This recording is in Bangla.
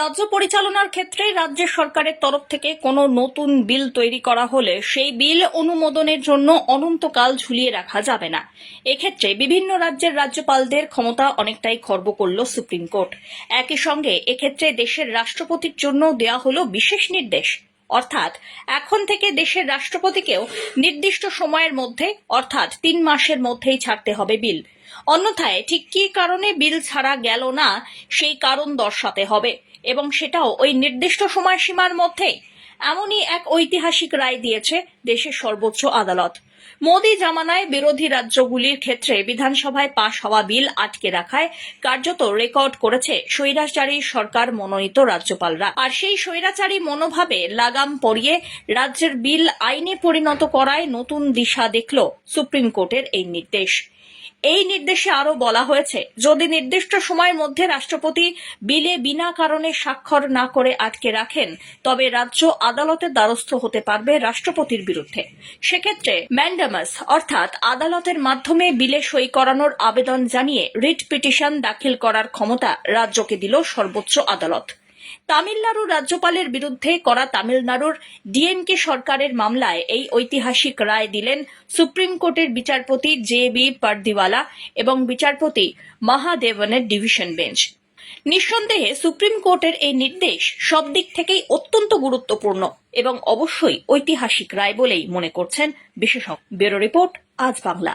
রাজ্য পরিচালনার ক্ষেত্রে রাজ্য সরকারের তরফ থেকে কোনো নতুন বিল তৈরি করা হলে সেই বিল অনুমোদনের জন্য অনন্তকাল ঝুলিয়ে রাখা যাবে না। এক্ষেত্রে বিভিন্ন রাজ্যের রাজ্যপালদের ক্ষমতা অনেকটাই খর্ব করল সুপ্রিম কোর্ট। একই সঙ্গে এক্ষেত্রে দেশের রাষ্ট্রপতির জন্য দেওয়া হলো বিশেষ নির্দেশ। অর্থাৎ এখন থেকে দেশের রাষ্ট্রপতিকেও নির্দিষ্ট সময়ের মধ্যে, অর্থাৎ তিন মাসের মধ্যেই ছাড়তে হবে বিল। অন্যথায় ঠিক কী কারণে বিল ছাড়া গেল না, সেই কারণ দর্শাতে হবে। এবং সেটাও ওই নির্দিষ্ট সময়সীমার মধ্যে। এমনই এক ঐতিহাসিক রায় দিয়েছে দেশের সর্বোচ্চ আদালত। মোদী জামানায় বিরোধী রাজ্যগুলির ক্ষেত্রে বিধানসভায় পাশ হওয়া বিল আটকে রাখায় কার্যত রেকর্ড করেছে স্বৈরাচারী সরকার মনোনীত রাজ্যপালরা। আর সেই স্বৈরাচারী মনোভাবে লাগাম পরিয়ে রাজ্যের বিল আইনে পরিণত করায় নতুন দিশা দেখল সুপ্রিম কোর্টের এই নির্দেশ। এই নির্দেশে আরও বলা হয়েছে, যদি নির্দিষ্ট সময়ের মধ্যে রাষ্ট্রপতি বিলে বিনা কারণে স্বাক্ষর না করে আটকে রাখেন, তবে রাজ্য আদালতের দ্বারস্থ হতে পারবে রাষ্ট্রপতির বিরুদ্ধে। সেক্ষেত্রে ম্যান্ডামাস, অর্থাৎ আদালতের মাধ্যমে বিলে সই করানোর আবেদন জানিয়ে রিট পিটিশন দাখিল করার ক্ষমতা রাজ্যকে দিল সর্বোচ্চ আদালত। তামিলনাড়ু রাজ্যপালের বিরুদ্ধে করা তামিলনাড়ুর ডিএমকে সরকারের মামলায় এই ঐতিহাসিক রায় দিলেন সুপ্রিম কোর্টের বিচারপতি জে বি পারদিওয়ালা এবং বিচারপতি মহাদেবনের ডিভিশন বেঞ্চ। নিঃসন্দেহে সুপ্রিম কোর্টের এই নির্দেশ সব দিক থেকেই অত্যন্ত গুরুত্বপূর্ণ এবং অবশ্যই ঐতিহাসিক রায় বলেই মনে করছেন বিশেষজ্ঞ। ব্যুরো রিপোর্ট, আজ বাংলা।